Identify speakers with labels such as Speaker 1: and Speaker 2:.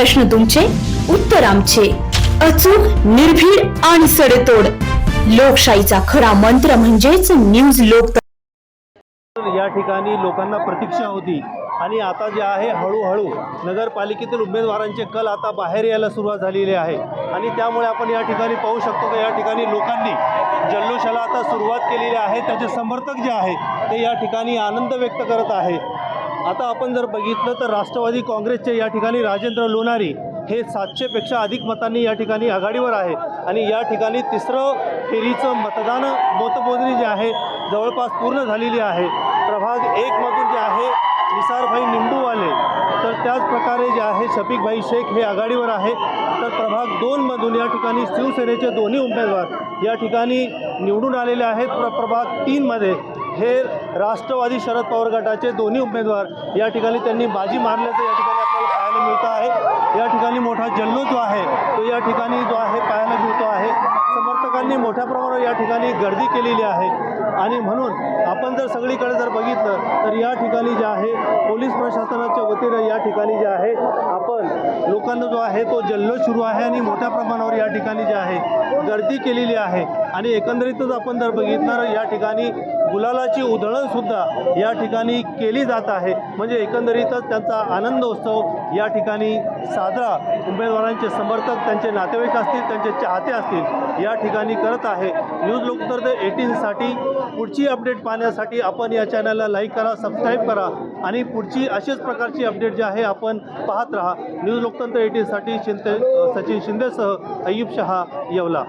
Speaker 1: प्रश्न तुमचे उत्तर आमचे. अचूक निर्भीड आणि सडेतोड. लोकशाहीचा खरा मंत्र म्हणजेच न्यूज लोक
Speaker 2: या ठिकाणी लोकांना प्रतीक्षा होती. आणि आता जे आहे हळूहळू नगरपालिकेतील उमेदवारांचे कल आता बाहेर यायला सुरुवात झालेली आहे. आणि त्यामुळे आपण या ठिकाणी पाहू शकतो की या ठिकाणी लोकांनी जल्लोषाला आता सुरुवात केलेली आहे. त्याचे समर्थक जे आहेत ते या ठिकाणी आनंद व्यक्त करत आहे. आता आपण जर बघितलं तर राष्ट्रवादी काँग्रेसचे या ठिकाणी राजेंद्र लोणारी हे सातशेपेक्षा अधिक मतांनी या ठिकाणी आघाडीवर आहे. आणि या ठिकाणी तिसरं फेरीचं मतदान मतमोजणी जे आहे जवळपास पूर्ण झालेली आहे. प्रभाग एकमधून जे आहे निसारभाई निंबूवाले. तर त्याच प्रकारे जे आहे शफीकभाई शेख हे आघाडीवर आहे. तर प्रभाग दोनमधून या ठिकाणी शिवसेनेचे दोन्ही उमेदवार या ठिकाणी निवडून आलेले आहेत. प्र प्रभाग तीनमध्ये हे राष्ट्रवादी शरद पवार गटाचे दोन्ही उमेदवार या ठिकाणी त्यांनी बाजी मारल्याचं या ठिकाणी आपल्याला पाहायला मिळतं आहे. या ठिकाणी मोठा जल्लो जो आहे तो या ठिकाणी जो आहे पाहायला मिळतो आहे. समर्थकांनी मोठ्या प्रमाणावर या ठिकाणी गर्दी केलेली आहे. आणि म्हणून आपण जर सगळीकडे जर बघितलं तर या ठिकाणी जे आहे पोलीस प्रशासनाच्या वतीनं या ठिकाणी जे आहे आपण लोकांना जो आहे तो जल्लोष सुरू आहे आणि मोठ्या प्रमाणावर या ठिकाणी जे आहे गर्दी केलेली आहे आणि एकंदरीतच आपण जर बघितलं या ठिकाणी गुलालाची उधळणसुद्धा या ठिकाणी केली जात आहे. म्हणजे एकंदरीतच त्यांचा आनंद उत्सव या ठिकाणी साजरा उमेदवारांचे समर्थक त्यांचे नातेवाईक असतील त्यांचे चाहते असतील या ठिकाणी करत आहे. न्यूज लोकतर्द एटीनसाठी पुढची अपडेट पाहण्यासाठी आपण या चॅनलला लाईक करा सबस्क्राईब करा आणि पुढची अशीच प्रकारची अपडेट जी आहे आपण पाहत राहा. न्यूज लोकतंत्र एटीनसाठी शिंदे सचिन शिंदेसह अय्यूब शहा येवला.